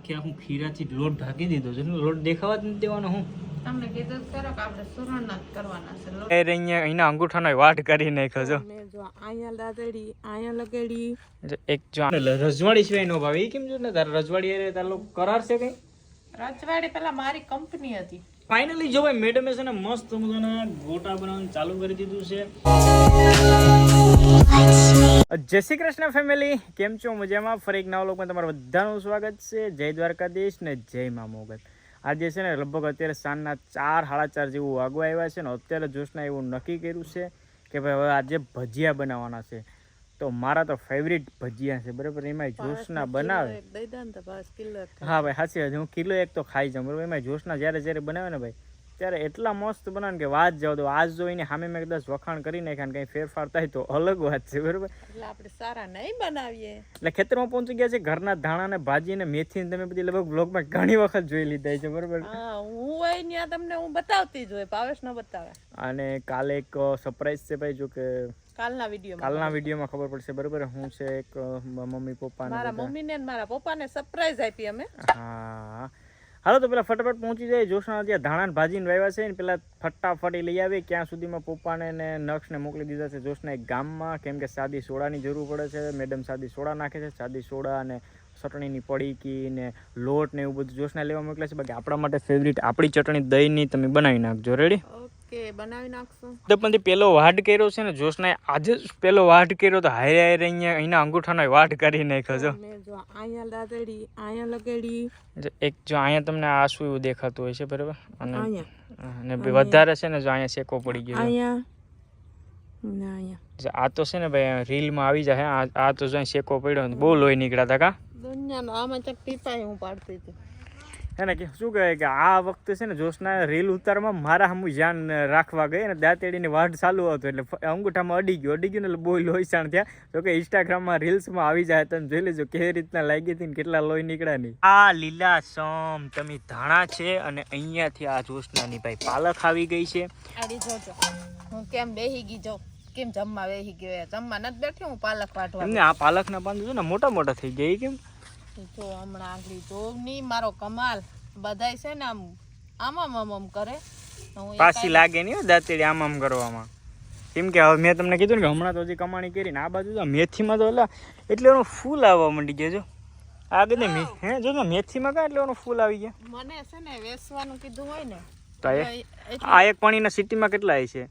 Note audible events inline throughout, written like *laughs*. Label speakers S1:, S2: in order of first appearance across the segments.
S1: આખે આખું ખીરાથી લોટ ઢાંકી દીધો છે. લોટ દેખાવા જ નથી દેવાનો હું.
S2: તમને કીધું તો કે આપણે સુરણ જ કરવાના છે. લોટ.
S1: એ અહીંયા અંગૂઠાનો વાટ કરી નાખ્યો છો.
S2: જો અહીંયા દાદડી આયા લગેડી.
S1: એક જો રજવાડી સિવાય નો ભાવે. એ કેમ જો ને તારે રજવાડી હારે તારે લોકો કરાર છે કઈ?
S2: રજવાડી પેલા મારી કંપની હતી.
S1: ફાઇનલી જો ભાઈ મેડમે છે ને મસ્ત મજાના ગોટા બનાવવાનું ચાલુ કરી દીધું છે. જય શ્રી કૃષ્ણ ફેમિલી કેમ છો? મજામાં? ફરી એક નવા લોકમાં તમારું બધાનું સ્વાગત છે. જય દ્વારકાધીશ ને જય મા મોગલ. આજે છે ને લગભગ અત્યારે સાંજના ચાર, સાડા ચાર જેવું વાગવા આવ્યા છે ને અત્યારે જોશના એવું નક્કી કર્યું છે કે ભાઈ હવે આજે ભજીયા બનાવવાના છે. તો મારા તો ફેવરિટ ભજીયા છે બરાબર? એમાં જોશના બનાવે. હા ભાઈ સાચી વાત હું કિલો એક તો ખાઈ જાઉં બરાબર? એમાં જોશના જ્યારે જ્યારે બનાવે ને ભાઈ ત્યારે એટલા મસ્ત બનાવે કે વાત જાવ તો આજ જોઈને સામે મેં કદાચ વખાણ કરી નાખ્યા ને કંઈ ફેરફાર થાય તો અલગ વાત છે બરાબર?
S2: એટલે આપણે સારા નહીં બનાવીએ.
S1: એટલે ખેતરમાં પહોંચી ગયા છે ઘરના ધાણા ને ભાજી ને મેથી ને તમે બધી લગભગ બ્લોગમાં ઘણી વખત જોઈ લીધા છે બરાબર?
S2: હું હોય ત્યાં તમને હું બતાવતી જ હોય ભાવેશ ન બતાવે.
S1: અને કાલે એક સરપ્રાઈઝ છે ભાઈ જો કે
S2: કાલના વિડીયોમાં
S1: કાલના વિડીયોમાં ખબર પડશે. બરોબર? હું છે એક મમ્મી પપ્પા ને
S2: મારા મમ્મીને ને મારા પપ્પાને સરપ્રાઈઝ આપી અમે.
S1: હા. હાલો તો પેલા ફટાફટ પહોંચી જાય. જોશના ત્યાં ધાણા ને ભાજીને વાવ્યા છે ને પેલા ફટાફટ લઈ આવે. ક્યાં સુધીમાં પપ્પાને ને નક્ષને મોકલી દીધા છે. જોશના એક ગામમાં કેમ કે સાદી સોડાની જરૂર પડે છે. મેડમ સાદી સોડા નાખે છે. સાદી સોડા અને ચટણીની પડીકી ને લોટ ને એવું બધું જોશના લેવા મોકલે છે. બાકી આપણા માટે ફેવરિટ આપણી ચટણી દહીંની તમે બનાવી નાખજો. રેડી
S2: ઓકે બનાવી નાખશું?
S1: તો પણ પેલો વાઢ કર્યો છે ને જોશનાએ આજે જ પેલો વાઢ કર્યો તો હારે હારે અહીંયા અહીંના અંગૂઠાનો વાઢ કરી નાખ્યો છો
S2: મેં જો અહીંયા દાદડી અહીંયા લગેડી.
S1: જો એક જો અહીંયા તમને આ શું એવું દેખાતું હોય છે બરાબર? અને
S2: અહીંયા.
S1: અને બે વધારે છે ને જો અહીંયા શેકો પડી ગયો. છે.
S2: અહીંયા. ને અહીંયા.
S1: જો આ તો છે ને ભાઈ રીલમાં આવી જાય આ આ તો જો અહીં શેકો પડ્યો ને બહુ લોહી નીકળ્યા હતા કા.
S2: દુનિયાનો આમાં ચક ટીપાય હું પાડતી હતી.
S1: હે ને કે શું કહે કે આ વખતે છે ને જોશના રીલ ઉતારમાં મારા હમું ધ્યાન રાખવા ગઈ ને દાંતેડીની વાઢ ચાલુ હતો એટલે અંગૂઠામાં અડી ગયો અડી ગયું ને એટલે બહુ લોહીસાણ થયા. તો કે ઇન્સ્ટાગ્રામમાં રીલ્સમાં આવી જાય તમે જોઈ લેજો કેવી રીતના લાગી હતી ને કેટલા લોહી નીકળ્યા નહીં આ લીલા સમ તમે ધાણા છે અને અહીંયાથી આ જોશનાની ભાઈ પાલક આવી ગઈ છે.
S2: હું કેમ બેહી ગઈ જો? કેમ જમવા બેહી ગયો જમવા નથી બેઠી હું પાલક વાટવા
S1: એમને આ પાલકના પાન જો ને મોટા મોટા થઈ ગયા કેમ?
S2: જો હમણાં આગલી તો ની મારો કમાલ. બધાય છે ને આમ આમામ આમ આમ કરે. હું
S1: પાછી લાગે નહીં દાંતેડી આમ આમ કરવામાં. કેમ કે હવે મેં તમને કીધું ને કે હમણાં તો હજી કમાણી કરી ને આ બાજુ તો મેથીમાં તો એટલે એટલે એનું ફૂલ આવવા માંડી ગયા જો. આગળ મે- હે. જો ને મેથીમાં કાં એટલે એનું ફૂલ આવી ગયા?
S2: મને છે ને વેસવાનું કીધું હોય ને
S1: તો આ એક- પાણીના સિટીમાં કેટલા છે?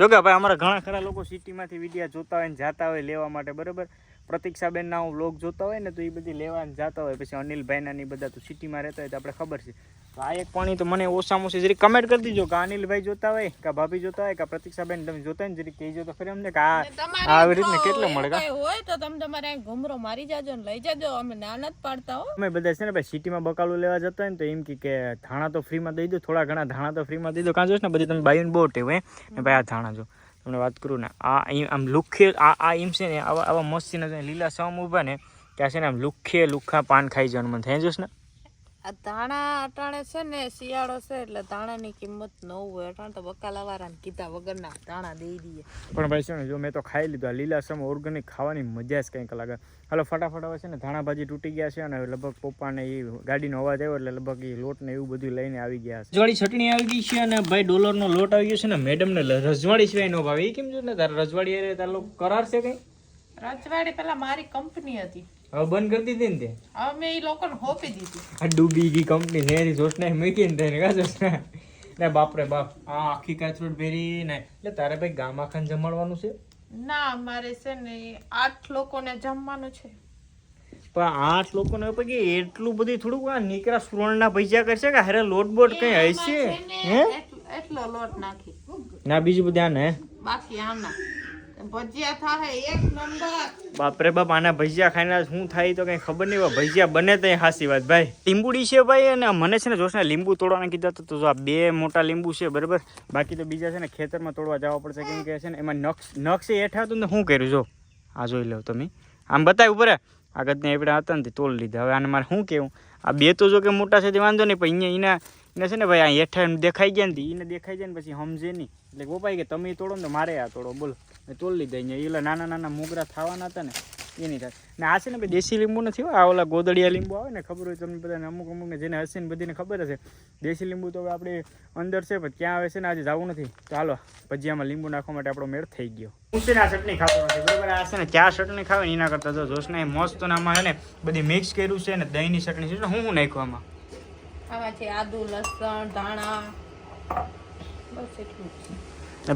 S1: જો કે ભાઈ અમારા ઘણા ખરા લોકો સિટીમાંથી વિડીયા જોતા હોય ને જાતા હોય લેવા માટે બરાબર? પ્રતિક્ષાબેનના હું વ્લોગ જોતા હોય ને તો એ બધી લેવા જતા હોય. પછી અનિલભાઈના ને બધા તો સિટીમાં રહેતા હોય તો આપણે ખબર છે. તો આ એક પાણી તો મને ઓછામાં ઓછી જરી કમેન્ટ કરી દીજો કે અનિલભાઈ જોતા હોય કે ભાભી જોતા હોય કે પ્રતિક્ષાબેન તમે જોતા હોય ને જરી કહેજો તો ફરી અમને કે આ આવી રીતને કેટલો મળે કા?
S2: હોય તો તમે તમારે ઘુમરો મારી જાજો ને લઈ જાજો. અમે ના નથી પાડતા હો.
S1: અમે બધા છે ને ભાઈ સિટીમાં બકાલું લેવા જતા હોય ને તો એમ કે કે ધાણા તો ફ્રીમાં દઈ દો થોડા ઘણા ધાણા તો ફ્રીમાં દઈ દો. કાં જોશ ને બધી તમે બાયું બહુ ટેવ હે? ને ભાઈ આ ધાણા જો. તમને વાત કરું ને, આ આમ લુખે આ આ એમ છે ને, આવા આવા મસ્તીના જો લીલા સમ ઊભા ને, ત્યાં છે ને આમ લુખે લુખા પાન ખાઈ જવાનું મન થાય જોશ ને
S2: આ ધાણા અટાણે છે ને શિયાળો છે એટલે ધાણાની કિંમત ન હોય. અટાણે તો બકાલા વાળાને કીધા વગરના ધાણા દઈ દઈએ.
S1: પણ ભાઈ છે ને જો મેં તો ખાઈ લીધું. આ લીલા સમ ઓર્ગેનિક ખાવાની મજા જ કંઈક લાગે હાલો ફટાફટ હવે છે ને ધાણા ભાજી તૂટી ગયા છે અને લગભગ પપ્પાને એ ગાડીનો અવાજ આવ્યો એટલે લગભગ એ લોટ ને એવું બધું લઈને આવી ગયા છે. રજવાડી ચટણી આવી ગઈ છે અને ભાઈ ડોલરનો લોટ આવી ગયો છે ને મેડમ ને રજવાડી સિવાય નો ભાવે. એ કેમ છે ને તારે રજવાડી તારે કરાર છે કંઈ?
S2: રજવાડી પેલા મારી કંપની હતી.
S1: હવે બંધ કરી દીધી ને તે?
S2: હવે મેં એ લોકોને હોપી દીધી.
S1: આ ડૂબી ગઈ કંપની નેરી જોશને મૂકી ને તેને કા જોશને ને બાપરે બાપ આ આખી કાચરોટ ભેરી ને. એટલે તારે ભાઈ ગામા ખાન જમાડવાનું છે?
S2: ના મારે છે ને આઠ લોકોને જમવાનું છે.
S1: પણ આઠ લોકોને પછી એટલું બધું થોડુંક આ નીકળા સુરણના પૈસા કરશે કે હારે લોટ બોટ કઈ હશે? હે?
S2: એટલો- એટલો લોટ નાખી.
S1: ના બીજું બધા ને
S2: બાકી આના.
S1: બાપરે બાપ, આના ભજીયા ખાઈને શું થાય તો કઈ ખબર નહીં ભજીયા બને તો હાસી વાત. ભાઈ, લીંબુડી છે ભાઈ, અને મને છે ને જોશને લીંબુ તોડવાના કીધા તો આ બે મોટા લીંબુ છે, બરાબર? બાકી તો બીજા છે ને ખેતરમાં તોડવા જવા પડશે, કેમ કે છે ને એમાં નક્ષ નક્ષ હેઠા હતું ને શું કર્યું? જો, આ જોઈ લો તમે. આમ બતાવ્યું ઉપર. આગળને એવડા હતા ને તોડ લીધા. હવે આને મારે શું કહેવું આ બે તો જો કે મોટા છે તે વાંધો નહીં, પણ અહીંયા એના છે ને ભાઈ, આ હેઠા દેખાઈ ગયા ને એને દેખાઈ જાય ને પછી સમજે નહીં. એટલે ગોપાઈ કે તમે તોડો ને તો મારે આ તોડો, બોલો. મેં તોડી લીધા અહીંયા. એલા નાના નાના મોગરા થવાના હતા ને, એની થાય ને આ છે ને ભાઈ દેશી લીંબુ નથી આ ઓલા ગોદડિયા લીંબુ આવે ને, ખબર હોય તમને બધાને અમુક અમુકને જેને હશે ને બધીને ખબર હશે. દેશી લીંબુ તો હવે આપણે અંદર છે, પણ ક્યાં આવે છે ને આજે જવું નથી. તો હાલો, ભજીયામાં લીંબુ નાખવા માટે આપણો મેળ થઈ ગયો. હું આ ચટણી ખાતો નથી, બરાબર? આ છે ને ચા ચટણી ખાવે એના કરતાં જો જોશના એ મસ્ત નામાં છે ને બધી મિક્સ કર્યું છે ને દહીંની ચટણી છે હું હું નાખ્યું
S2: આદુ, લસણ, ધાણા એટલું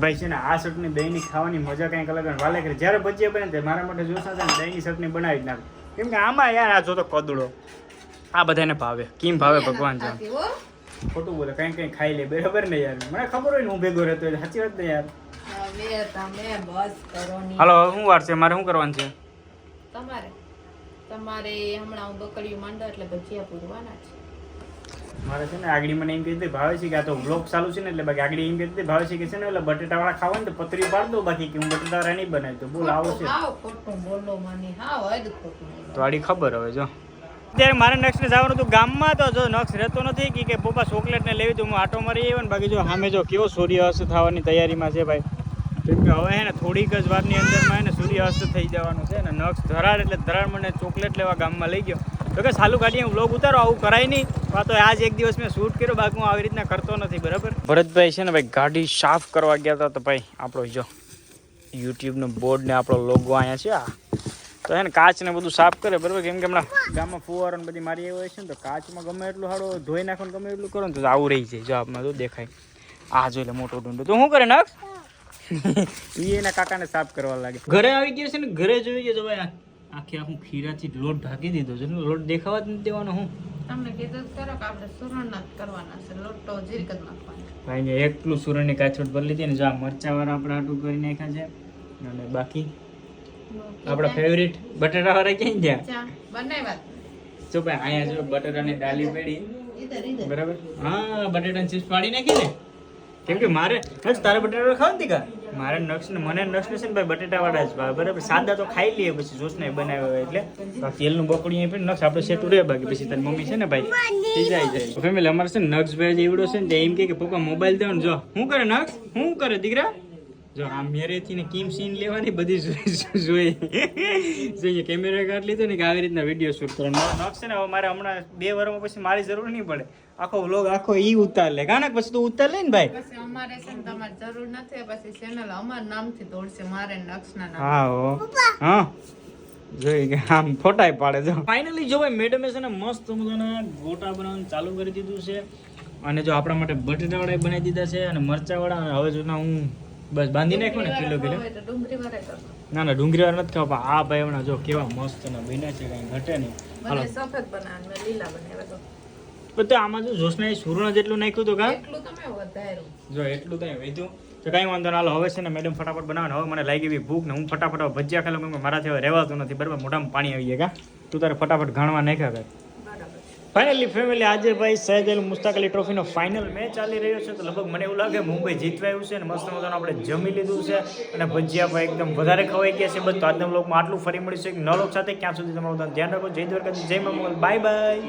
S1: ભાઈ છે ને આ ચટણી દહીંની ખાવાની મજા કંઈક અલગ વાલે કરે. જ્યારે ભજીયા બને ત્યારે મારા માટે જોશે ને દહીંની ચટણી બનાવી જ નાખે. કેમ કે આમાં યાર આ જોતો કદડો આ બધાને ભાવે. કેમ ભાવે ભગવાન જાણ. ખોટું બોલે કંઈ કંઈ ખાઈ લે. બરાબર ને યાર? મને ખબર હોય ને હું ભેગો રહેતો સાચી વાત ને યાર? હાલો શું વાર છે? મારે શું કરવાનું છે?
S2: તમારે? તમારે હમણાં હું બકડીયું માંડો એટલે ભજીયા પૂરવાના છે.
S1: મારે છે ને આગળ મને એમ કીધું ભાવે છે કે આ તો બ્લોક ચાલુ છે ને એટલે બાકી આગળ એમ કીધું ભાવે છે કે છે ને એટલે બટેટાવાળા ખાવા ને તો પતરી પાડ દો બાકી કે હું બટેટાવાળા નહીં બનાવી તો બોલ આવો છે. તો આડી ખબર હવે જો. અત્યારે મારે નક્ષને જવાનું હતું ગામમાં તો જો નક્ષ રહેતો નથી કે કે પપ્પા ચોકલેટ ને લેવી તો હું આટો મારી આવ્યો ને બાકી જો સામે જો કેવો સૂર્યાસ્ત થવાની તૈયારીમાં છે ભાઈ. કેમ કે હવે હે ને થોડીક જ વારની અંદરમાં હે ને સૂર્યાસ્ત થઈ જવાનું છે ને નક્ષ ધરાડ એટલે ધરાડ મને ચોકલેટ લેવા ગામમાં લઈ ગયો. તો કે સાલું કાઢીએ વ્લોગ ઉતારો આવું કરાય નહીં. આ તો આજ એક દિવસ મેં શૂટ કર્યો બાકી હું આવી રીતના કરતો નથી બરાબર? ભરતભાઈ છે ને ભાઈ ગાડી સાફ કરવા ગયા હતા તો ભાઈ આપણો જો યુટ્યુબનો બોર્ડ ને આપણો લોગો અહીંયા છે આ. તો હે ને કાચ ને બધું સાફ કરે બરાબર? કેમ કે હમણાં ગામમાં ફુવારો ને બધી મારી હોય છે ને તો કાચમાં ગમે એટલું સારું ધોઈ નાખો ને ગમે એટલું કરો ને તો આવું રહી જાય જો આપમાં તો દેખાય. આ જોઈ લે મોટો ડુંડો તો શું કરે *laughs* ઈ એના કાકાને સાફ કરવા લાગે. ઘરે આવી ગયો છે ને ઘરે જોઈ ગયો ભાઈ આખે આખું ખીરાથી લોટ ઢાંકી દીધો છે. લોટ દેખાવા જ નથી દેવાનો હું.
S2: તમને કીધું કરો કે આપણે સુરણના જ કરવાના છે. લોટો જીરીક જ નાખવાનો.
S1: ભાઈ ને એકલું સુરણની કાચોટ ભરી લીધી ને જો આ મરચાવાળા આપણે આટું કરી નાખ્યા છે. અને બાકી? આપણા ફેવરિટ બટાટાવાળા ક્યાં ગયા?
S2: ચા બનાવ્યા? જો
S1: ભાઈ અહીંયા જો બટાટાની ડાલી પડી. બરાબર? હા બટાટાની ચીઝ પાડી નાખી ને. કેમ કે મારે તારે બટેટા ખાવ ને કા? મારે નક્ષ મને નક્ષ છે ને ભાઈ બટેટા વાળા જ ભાવે. બરાબર? સાદા તો ખાઈ લઈએ પછી જોશ ને બનાવ્યો હોય એટલે. તેલનું બકડી પણ નક્ષ આપણે સેટું રહે બાકી. પછી તારી મમ્મી છે ને ભાઈ, થઈ જાય જાય. ફેમિલી અમારે છે ને નક્ષ ભાઈ જેવડો છે ને એમ કે, પપ્પા મોબાઈલ દો ને જો. શું કરે નક્ષ શું કરે દીકરા? જો આ મેરેથી ને કિમ સીન લેવાની બધી જોઈ- *laughs* જોઈ જોઈએ. કેમેરા કાર્ડ લીધો ને કે આવી રીતના વીડિયો શૂટ કરવાનો નક્ષ છે ને હવે મારે હમણાં બે વર્ષમાં પછી મારી જરૂર નહીં પડે. આખો વ્લોગ આખો ઈ ઉતાર લે કાના પછી તું ઉતાર લે ને ભાઈ?
S2: પછી અમારે છે ને તમારે જરૂર નથી પછી ચેનલ અમારા નામથી દોડશે મારે નક્ષના નામ.
S1: હા હો. હા. જોઈ કે આમ ફોટાય પાડે જો. ફાઇનલી જો ભાઈ મેડમે છે ને મસ્ત મજાના ગોટા બનાવવાનું ચાલુ કરી દીધું છે. અને જો આપણા માટે બટેટાવાળા બનાવી દીધા છે અને મરચાવાળા અને હવે જો ના હું બસ બાંધી નાખ્યો ને કિલો કિલો ના ના ડુંગળી વાર નથી ખાવા આ ભાઈ હમણાં જો કેવા મસ્ત ના બન્યા છે કઈ ઘટે નહીં. હાલો.
S2: મને સફેદ બનાવ મેં લીલા બનાવ્યા તો.
S1: પણ આમાં જો જોશના સુરણ જેટલું નાખ્યું તો કા?
S2: એટલું તમે વધાર્યું.
S1: જો એટલું તો વધ્યું. તો કાંઈ વાંધો ના હવે છે ને મેડમ ફટાફટ બનાવે હવે મને લાગી એવી ભૂખ ને હું ફટાફટ ભજીયા ખાઈ લઉં મારાથી હવે રહેવાતું નથી બરાબર? મોઢામાં પાણી આવી જાય તું તારે ફટાફટ ઘણવા નાખ્યા
S2: બરાબર
S1: ફાઇનલી ફેમિલી આજે ભાઈ સહેજ અલી મુસ્તાક અલી ટ્રોફીનો ફાઇનલ મેચ ચાલી રહ્યો છે. તો લગભગ મને એવું લાગે મુંબઈ જીતવા આવ્યું છે અને મસ્ત મજાનું આપણે જમી લીધું છે. અને ભજીયા ભાઈ એકદમ વધારે ખવાઈ ગયા છે. બસ તો આજના લોકમાં આટલું ફરી મળીશું. એક નલોક લોક સાથે. ક્યાં સુધી તમારું ધ્યાન રાખો. જય દ્વારકા જય મંગલ. Bye bye